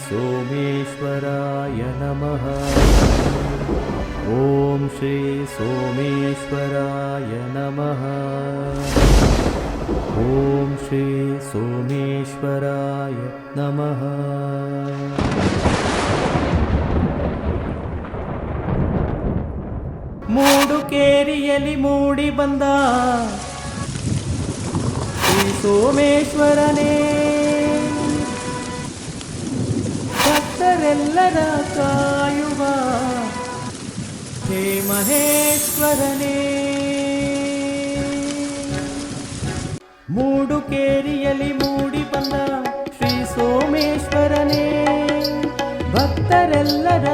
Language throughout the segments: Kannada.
सोमेश्वराय नमः ॐ श्री सोमेश्वराय नमः ॐ श्री सोमेश्वराय नमः ಮೂಡು ಕೇರಿಯಲಿ ಮೂಡಿ ಬಂದ ಶ್ರೀ ಸೋಮೇಶ್ವರನೇ ಭಕ್ತರೆಲ್ಲರ ಕಾಯುವ. ಹೇ ಮಹೇಶ್ವರನೇ. ಮೂಡುಕೇರಿಯಲ್ಲಿ ಮೂಡಿ ಬಂದ ಶ್ರೀ ಸೋಮೇಶ್ವರನೇ. ಭಕ್ತರೆಲ್ಲರ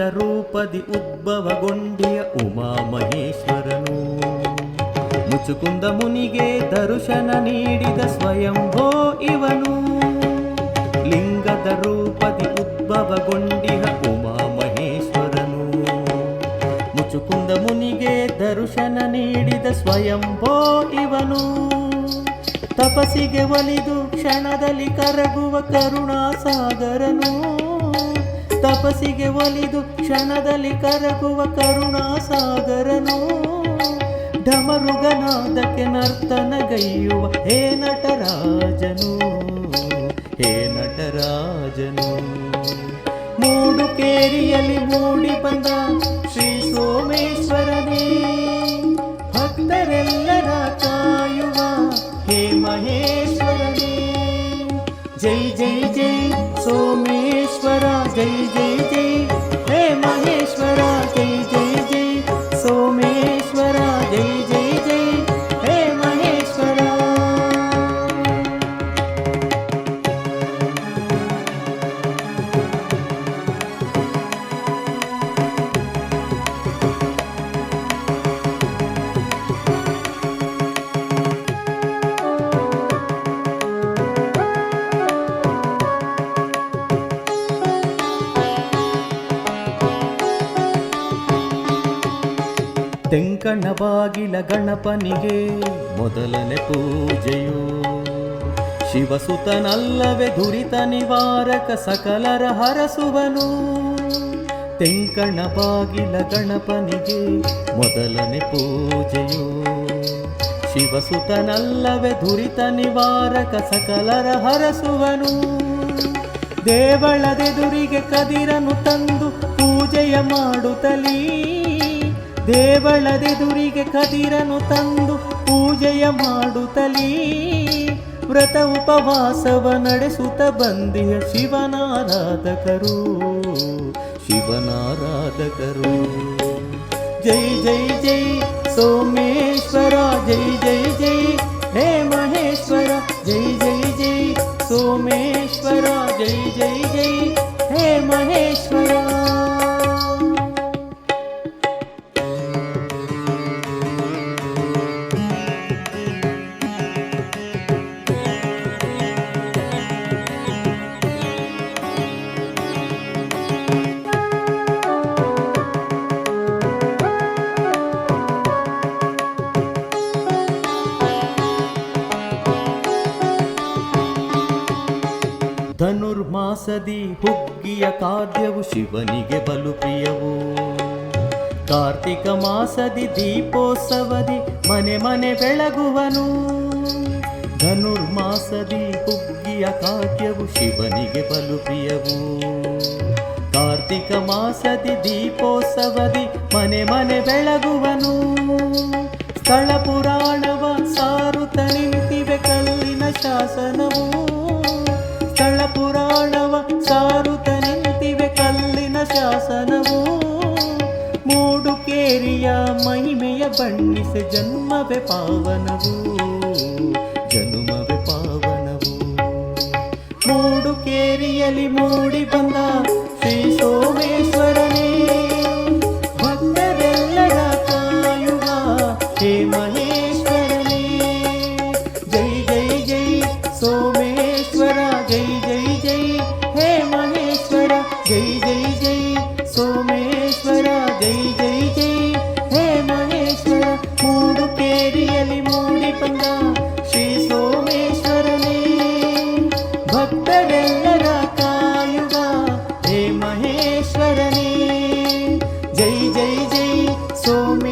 ಲಿಂಗದ ರೂಪದಿ ಉದ್ಭವಗೊಂಡಿಯ ಉಮಾ ಮಹೇಶ್ವರನು ಮುಚುಕುಂದ ಮುನಿಗೆ ದರ್ಶನ ನೀಡಿದ ಸ್ವಯಂಭೋ ಇವನು. ಲಿಂಗದ ರೂಪದಿ ಉದ್ಭವಗೊಂಡಿಹ ಉಮಾ ಮಹೇಶ್ವರನು ಮುಚುಕುಂದ ಮುನಿಗೆ ದರ್ಶನ ನೀಡಿದ ಸ್ವಯಂಭೋ ಇವನು. ತಪಸ್ಸಿಗೆ ಒಲಿದು ಕ್ಷಣದಲ್ಲಿ ಕರಗುವ ಕರುಣಾಸಾಗರನು. ತಪಸ್ಸಿಗೆ ಒಲಿದು ಕ್ಷಣದಲ್ಲಿ ಕರಗುವ ಕರುಣಾಸಾಗರನು. ಢಮರುಗನಾದಕ್ಕೆ ನರ್ತನಗೈಯುವ ಹೇ ನಟರಾಜನು ಹೇ ನಟರಾಜನು. ಮೂಡುಕೇರಿಯಲ್ಲಿ ಮೂಡಿ ಬಂದ ಶ್ರೀ ಸೋಮೇಶ್ವರನೇ, ಭಕ್ತರೆಲ್ಲರ ಕಾಯುವ ಹೇ ಮಹೇಶ್ವರನೇ. ಜೈ ಜೈ ಜೈ ಸೋಮೇಶ್ವರ ಜೈ ಜೈ ಜೈ. ತೆಂಕಣ್ಣ ಬಾಗಿಲ ಗಣಪನಿಗೆ ಮೊದಲನೇ ಪೂಜೆಯು. ಶಿವಸುತನಲ್ಲವೇ ದುರಿತ ನಿವಾರಕ ಸಕಲರ ಹರಸುವನು. ತೆಂಕಣ್ಣ ಬಾಗಿಲ ಗಣಪನಿಗೆ ಮೊದಲನೇ ಪೂಜೆಯು. ಶಿವಸುತನಲ್ಲವೇ ದುರಿತ ನಿವಾರಕ ಸಕಲರ ಹರಸುವನು. ದೇವಳದೆದುರಿಗೆ ಕದಿರನು ತಂದು ಪೂಜೆಯ ಮಾಡುತ್ತಲೀ ದೇವಳದೆದುರಿಗೆ ಕದಿರನು ತಂದು ಪೂಜೆಯ ಮಾಡುತ್ತಲೀ ವ್ರತ ಉಪವಾಸವ ನಡೆಸುತ್ತ ಬಂದಿಯ ಶಿವನಾರಾಧಕರು. ಶಿವನಾರಾಧಕರು. ಜೈ ಜೈ ಜೈ ಸೋಮೇಶ್ವರ, ಜೈ ಜೈ ಜೈ ಹೇ ಮಹೇಶ್ವರ, ಜೈ ಜೈ ಜೈ ಸೋಮೇಶ್ವರ, ಜೈ ಜೈ ಜೈ ಹೇ ಮಹೇಶ್ವರ. ಧನುರ್ಮಾಸದಿ ಹುಗ್ಗಿಯ ಖಾದ್ಯವು ಶಿವನಿಗೆ ಬಲು ಪ್ರಿಯವು. ಕಾರ್ತಿಕ ಮಾಸದಿ ದೀಪೋತ್ಸವದಿ ಮನೆ ಮನೆ ಬೆಳಗುವನು. ಧನುರ್ಮಾಸದಿ ಹುಗ್ಗಿಯ ಕಾದ್ಯವು ಶಿವನಿಗೆ ಬಲು ಪ್ರಿಯವು. ಕಾರ್ತಿಕ ಮಾಸದಿ ದೀಪೋತ್ಸವದಿ ಮನೆ ಮನೆ ಬೆಳಗುವನು. ಸ್ಥಳ ಪುರಾಣವ ಸಾರು ನಿಂತಿವೆ ಕಲ್ಲಿನ ಶಾಸನವು. ಪುರಾಣವ ಸಾರುತ ನಿಂತಿವೆ ಕಲ್ಲಿನ ಶಾಸನವು. ಮೂಡುಕೇರಿಯ ಮಹಿಮೆಯ ಬಣ್ಣಿಸೆ ಜನ್ಮವೆ ಪಾವನವು, ಜನುಮವೆ ಪಾವನವು. ಮೂಡುಕೇರಿಯಲ್ಲಿ ಮೂಡಿ ಬಂದ ಶ್ರೀ ಸೋಮೇಶ್ವರನೇ. ಜೈ ಸೋಮೇಶ್ವರ